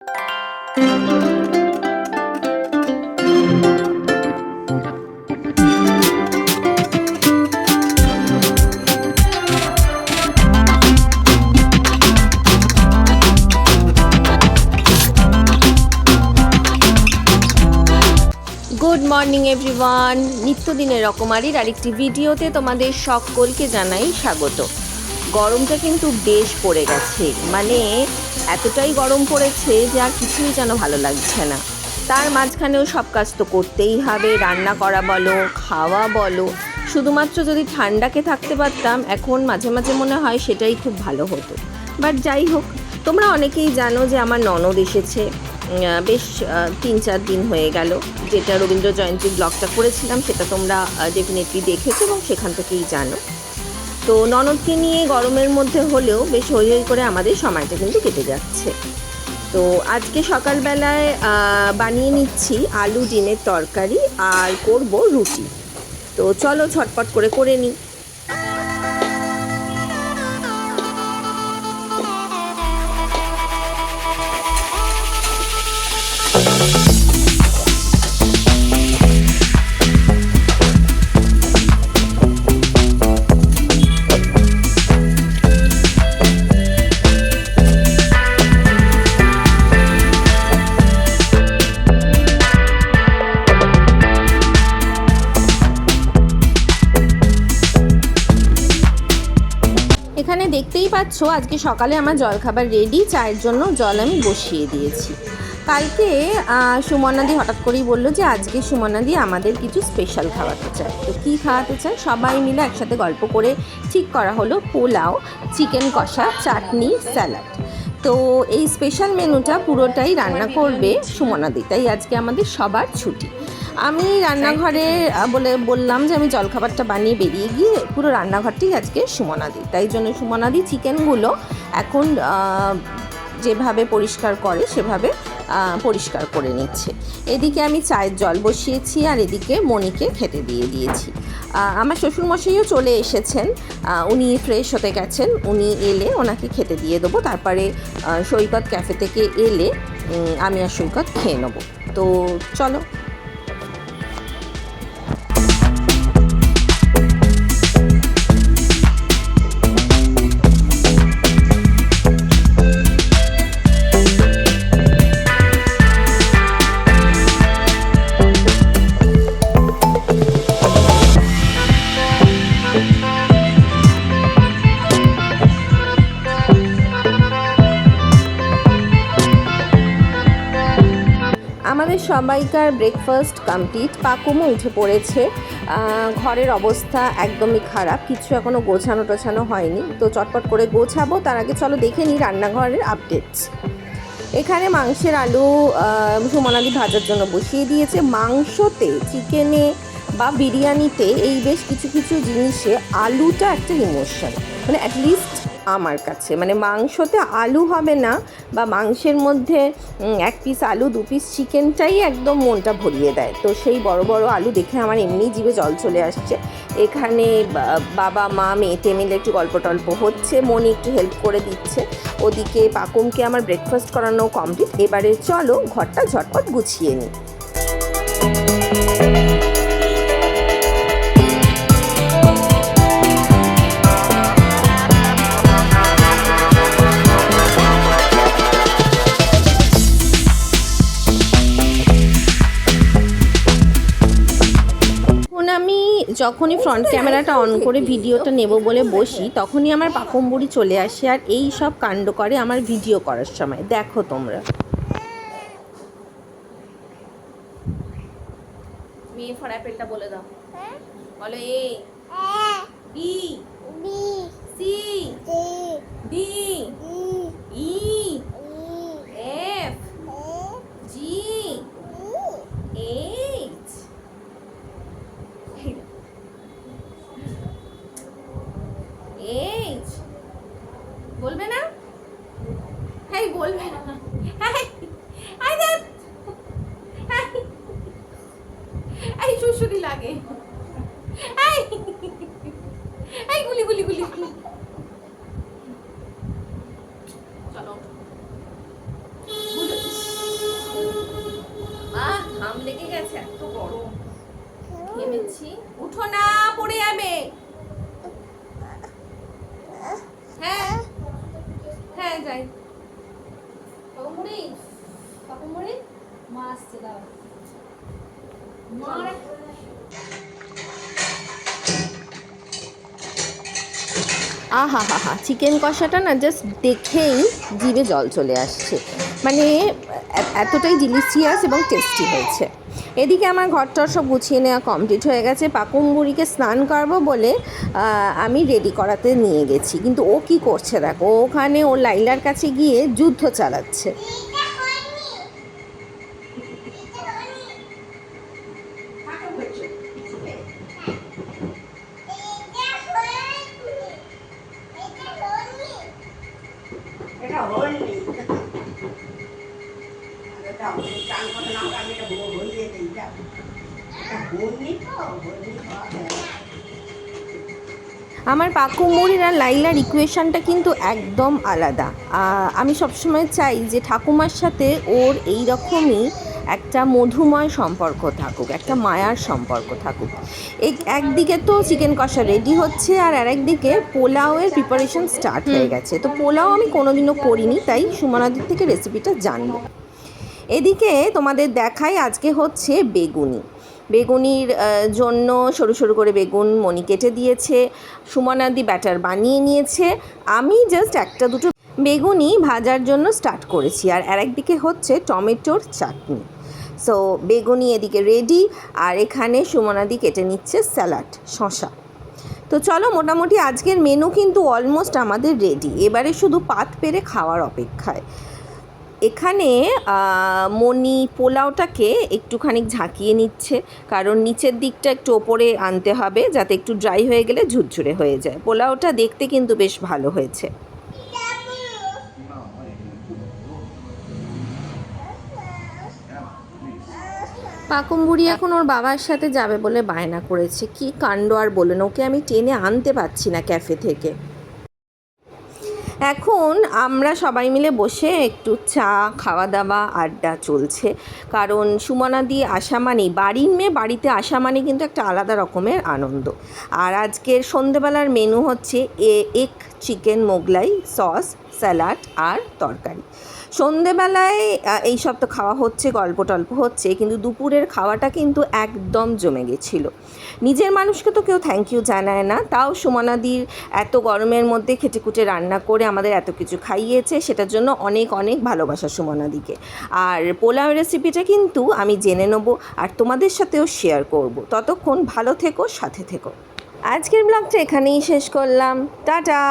Good morning everyone নিত্যদিনের রকমারির আরেকটি ভিডিওতে তোমাদের সকলকে জানাই স্বাগত। গরমটা কিন্তু বেশ পড়ে গেছে। মানে এতটাই গরম পড়েছে যে আর কিছুই যেন ভালো লাগছে না। তার মাঝখানেও সব কাজ তো করতেই হবে, রান্না করা বলো, খাওয়া বলো। শুধুমাত্র যদি ঠান্ডাকে থাকতে পারতাম, এখন মাঝে মাঝে মনে হয় সেটাই খুব ভালো হতো। বাট যাই হোক, তোমরা অনেকেই জানো যে আমার ননদ এসেছে। বেশ তিন চার দিন হয়ে গেল। যেটা রবীন্দ্র জয়ন্তী ব্লগটা করেছিলাম, সেটা তোমরা ডেফিনেটলি দেখেছ এবং সেখান থেকেই জানো। তো ননদকে নিয়ে গরমের মধ্যে হলেও বেশ হই হই করে আমাদের সময়টা কিন্তু কেটে যাচ্ছে। তো আজকে সকালবেলায় বানিয়ে নিচ্ছি আলু ডিমের তরকারি আর করব রুটি। তো চলো ঝটপট করে করে নিই। এখানে দেখতেই পাচ্ছ, আজকে সকালে আমার জলখাবার রেডি চায়ের জন্য জল আমি বসিয়ে দিয়েছি। কালকে সুমনাদি হঠাৎ করেই বলল যে, আজকে সুমনাদি আমাদের কিছু স্পেশাল খাওয়াতে চায়। তো কী খাওয়াতে চায়? সবাই মিলে একসাথে গল্প করে ঠিক করা হলো পোলাও চিকেন কষা, চাটনি স্যালাড তো এই স্পেশাল মেনুটা পুরোটাই রান্না করবে সুমনাদি, তাই আজকে আমাদের সবার ছুটি। আমি রান্নাঘরে বলে বললাম যে আমি জলখাবারটা বানিয়ে বেরিয়ে গিয়ে পুরো রান্নাঘরটি আজকে সুমনাদি তাই জন্য সুমনাদি চিকেনগুলো এখন যেভাবে পরিষ্কার করে সেভাবে পরিষ্কার করে নিচ্ছে। এদিকে আমি চায়ের জল বসিয়েছি আর এদিকে মনিকে খেতে দিয়ে দিয়েছি। আমার শ্বশুরমশাইও চলে এসেছেন উনি ফ্রেশ হতে গেছেন উনি এলে ওনাকে খেতে দিয়ে দেবো। তারপরে সৈকত ক্যাফে থেকে এলে আমি আর সৈকত খেয়ে নেব। তো চলো সবাইকার ব্রেকফাস্ট কমপ্লিট পাকুমও উঠে পড়েছে। ঘরের অবস্থা একদমই খারাপ কিছু এখনও গোছানো টোছানো হয়নি। তো চটপট করে গোছাবো তার আগে চলো দেখে নিই রান্নাঘরের আপডেটস এখানে মাংসের আলু আহ, সুমনাদি ভাজার জন্য বসিয়ে দিয়েছে। মাংসতে চিকেনে বা বিরিয়ানিতে এই বেশ কিছু কিছু জিনিসে আলুটা একটা ইমোশন মানে অ্যাটলিস্ট আমার কাছে। মানে মাংসতে আলু হবে না বা মাংসের মধ্যে এক পিস আলু, দু পিস চিকেনটাই একদম মনটা ভরিয়ে দেয়। তো সেই বড় বড় আলু দেখে আমার এমনি জিভে জল চলে আসছে। এখানে বাবা, মা, মেয়েতে মিলে একটু গল্প টল্প হচ্ছে, মনি একটু হেল্প করে দিচ্ছে। ওদিকে পাকুমকে আমার ব্রেকফাস্ট করানো কমপ্লিট এবারে চলো ঘরটা ঝটপট গুছিয়ে নিই। যখনই ফ্রন্ট ক্যামেরাটা অন করে ভিডিওটা নেব বলে বসি তখনই আমার পাকম বুড়ি চলে আসে আর এই সব কাণ্ড করে আমার ভিডিও করার সময়। দেখো তোমরা। মেয়ে ফর অ্যাপেলটা বলে দাও। বলো A B C D E. এই গুলি গুলি গুলি চলো। মা ঘাম লেগে গেছে এত গরম। ঘেমেছি উঠো না। আহা হা হা চিকেন কষাটা না জাস্ট দেখেই জিভে জল চলে আসছে। মানে এতটাই ডিলিশিয়াস এবং টেস্টি হয়েছে। এদিকে আমার ঘরটর সব গুছিয়ে নেওয়া কমপ্লিট হয়ে গেছে। পাকুম বুড়িকে স্নান করব বলে আমি রেডি করাতে নিয়ে গেছি। কিন্তু ও কি করছে দেখো? ওখানে ও লাইলার কাছে গিয়ে যুদ্ধ চালাচ্ছে এটা হয়নি এটা হয়নি চান করে না আমি এটা হয়ে যেতে এটা হয়নি তো আমার পাকুমুড়ির আর লাইলার ইকুয়েশনটা কিন্তু একদম আলাদা। আমি সবসময় চাই যে ঠাকুমার সাথে ওর এই রকমই একটা মধুময় সম্পর্ক থাকুক একটা মায়ার সম্পর্ক থাকুক। এই একদিকে তো চিকেন কষা রেডি হচ্ছে আর আরেকদিকে পোলাওয়ের প্রিপারেশন স্টার্ট হয়ে গেছে। তো পোলাও আমি কোনোদিনও করিনি তাই সুমনাদির থেকে রেসিপিটা জানব। এদিকে তোমাদের দেখাই আজকে হচ্ছে বেগুনি। বেগুনির জন্য সরু সরু করে বেগুন মনি কেটে দিয়েছে সুমনাদি ব্যাটার বানিয়ে নিয়েছে। আমি জাস্ট একটা দুটো বেগুনি ভাজার জন্য স্টার্ট করেছি। আর আরেকদিকে হচ্ছে টমেটোর চাটনি। সো বেগুনি এদিকে রেডি আর এখানে সুমনাদি কেটে নিচ্ছে স্যালাড শশা তো চলো মোটামুটি আজকের মেনু কিন্তু অলমোস্ট আমাদের রেডি এবারে শুধু পাত পেরে খাওয়ার অপেক্ষায়। এখানে মনি পোলাওটাকে একটুখানি ঝাঁকিয়ে নিচ্ছে, কারণ নিচের দিকটা একটু ওপরে আনতে হবে, যাতে একটু ড্রাই হয়ে গেলে ঝুরঝুরে হয়ে যায়। পোলাওটা দেখতে কিন্তু বেশ ভালো হয়েছে। পাকুম বুড়ি এখন ওর বাবার সাথে যাবে বলে বায়না করেছে। কি কাণ্ড আর বলুন ওকে আমি টেনে আনতে পারছি না ক্যাফে থেকে। এখন আমরা সবাই মিলে বসে একটু চা খাওয়া দাওয়া আড্ডা চলছে। কারণ সুমনাদি আসা মানে বাড়ির মেয়ে বাড়িতে আসা মানে কিন্তু একটা আলাদা রকমের আনন্দ। আর আজকের সন্ধেবেলার মেনু হচ্ছে এ এক চিকেন মোগলাই সস স্যালাড আর তরকারি। সন্ধেবেলায় আহ, এই সব তো খাওয়া হচ্ছে গল্প টল্প হচ্ছে কিন্তু দুপুরের খাওয়াটা কিন্তু একদম জমে গেছিল। নিজের মানুষকে তো কেউ থ্যাংক ইউ জানায় না। তাও সুমনাদির এত গরমের মধ্যে খেটেকুটে রান্না করে আমাদের এত কিছু খাইয়েছে সেটার জন্য অনেক অনেক ভালোবাসা সুমনাদিকে আর পোলাও রেসিপিটা কিন্তু আমি জেনে নেব আর তোমাদের সাথেও শেয়ার করব। ততক্ষণ ভালো থেকো সাথে থেকো। আজকের ব্লগটা এখানেই শেষ করলাম। টাটা!